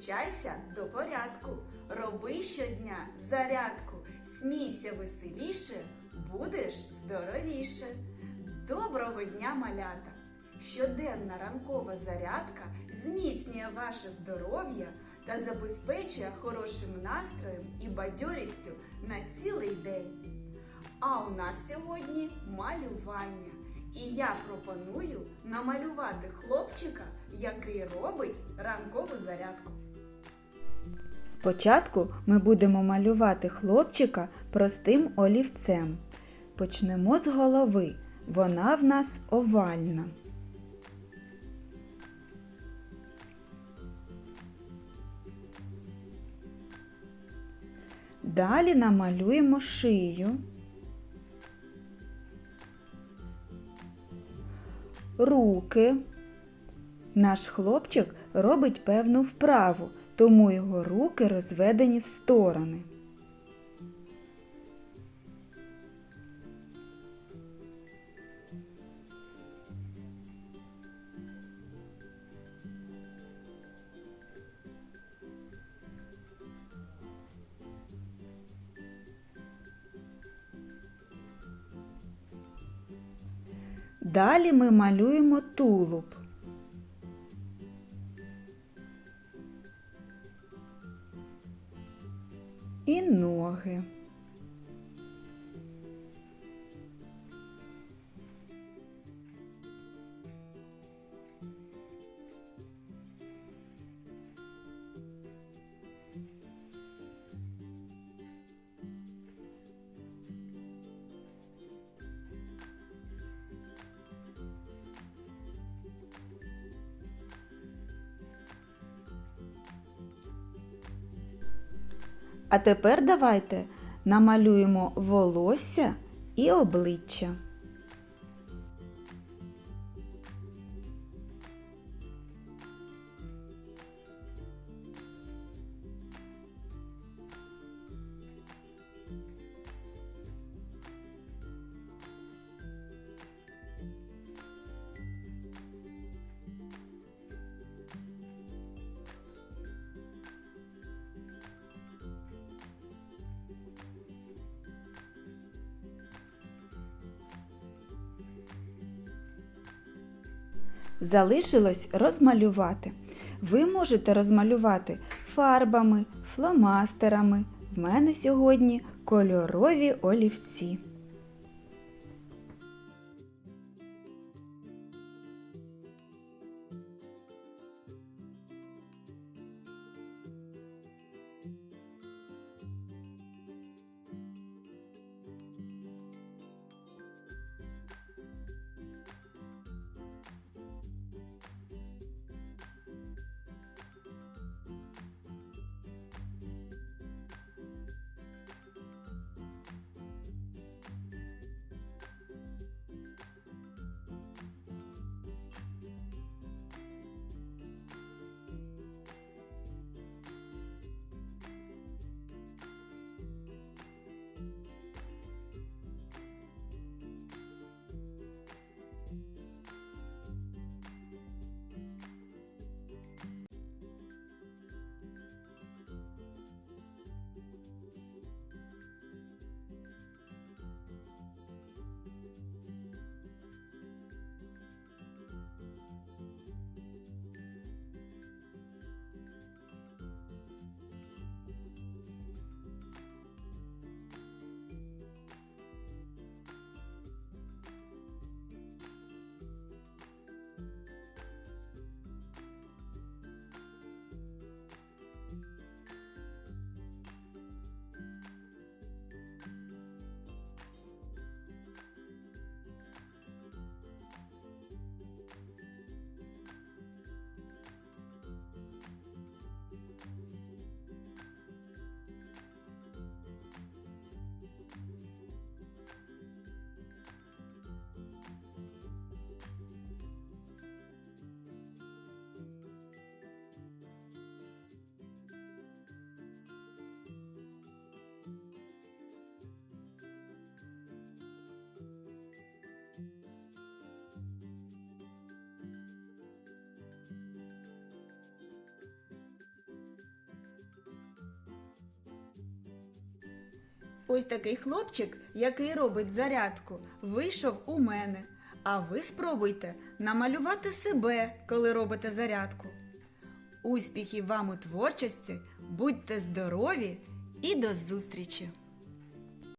Привчайся до порядку, роби щодня зарядку, смійся веселіше, будеш здоровіше. Доброго дня, малята! Щоденна ранкова зарядка зміцнює ваше здоров'я та забезпечує хорошим настроєм і бадьорістю на цілий день. А у нас сьогодні малювання. І я пропоную намалювати хлопчика, який робить ранкову зарядку. Спочатку ми будемо малювати хлопчика простим олівцем. Почнемо з голови. Вона в нас овальна. Далі намалюємо шию, руки. Наш хлопчик робить певну вправу, тому його руки розведені в сторони. Далі ми малюємо тулуб. І ноги. А тепер давайте намалюємо волосся і обличчя. Залишилось розмалювати. Ви можете розмалювати фарбами, фломастерами. В мене сьогодні кольорові олівці. Ось такий хлопчик, який робить зарядку, вийшов у мене. А ви спробуйте намалювати себе, коли робите зарядку. Успіхів вам у творчості, будьте здорові і до зустрічі!